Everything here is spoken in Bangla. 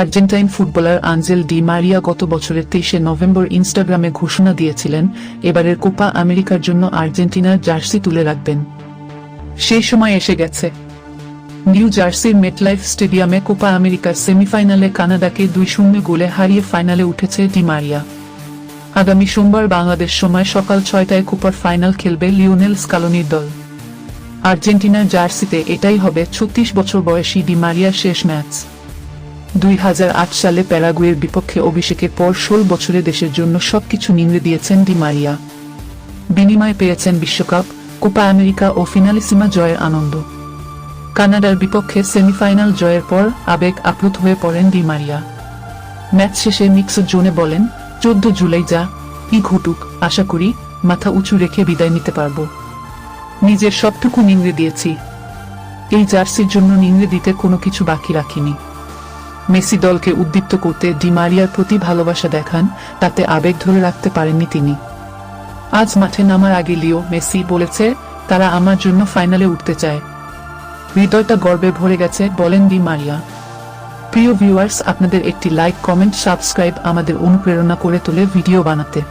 Argentine footballer Angel Di Maria গত বছরের তেইশে নভেম্বর ইনস্টাগ্রামে ঘোষণা দিয়েছিলেন, এবারের কোপা আমেরিকার জন্য আর্জেন্টিনার জার্সি তুলে রাখবেন। সেই সময় এসে গেছে। নিউ জার্সির মেটলাইফ স্টেডিয়ামে কোপা আমেরিকার সেমিফাইনালে কানাডাকে দুই শূন্য গোলে হারিয়ে ফাইনালে উঠেছে ডি মারিয়া। আগামী সোমবার বাংলাদেশ সময় সকাল ছয়টায় কোপার ফাইনাল খেলবে লিওনেল স্কালোনির দল। আর্জেন্টিনার জার্সিতে এটাই হবে ছত্রিশ বছর বয়সী ডি মারিয়ার শেষ ম্যাচ। দুই হাজার আট সালে প্যারাগুয়ের বিপক্ষে অভিষেকের পর ষোল বছরে দেশের জন্য সবকিছু নিংড়ে দিয়েছেন ডি মারিয়া। বিনিময়ে পেয়েছেন বিশ্বকাপ, কোপা আমেরিকা ও ফিনালিসিমা জয়ের আনন্দ। কানাডার বিপক্ষে সেমিফাইনাল জয়ের পর আবেগ আপ্লুত হয়ে পড়েন ডি মারিয়া। ম্যাচ শেষে মিক্স জোনে বলেন, চোদ্দ জুলাই যা, কি ঘটুক, আশা করি মাথা উঁচু রেখে বিদায় নিতে পারব। নিজের সবটুকু নিংড়ে দিয়েছি। এই জার্সির জন্য নিংড়ে দিতে কোনো কিছু বাকি রাখিনি। মেসি দলকে উদ্দীপ্ত করতে ডিমারিয়ার প্রতি ভালোবাসা দেখান, তাতে আবেগ ধরে রাখতে পারেননি তিনি। আজ মাঠে নামার আগে লিও মেসি বলেছে, তারা আমার জন্য ফাইনালে উঠতে চায়। হৃদয়টা গর্বে ভরে গেছে বলেন ডি মারিয়া। প্রিয় ভিউয়ার্স, আপনাদের একটি লাইক, কমেন্ট, সাবস্ক্রাইব আমাদের অনুপ্রেরণা করে তোলে ভিডিও বানাতে।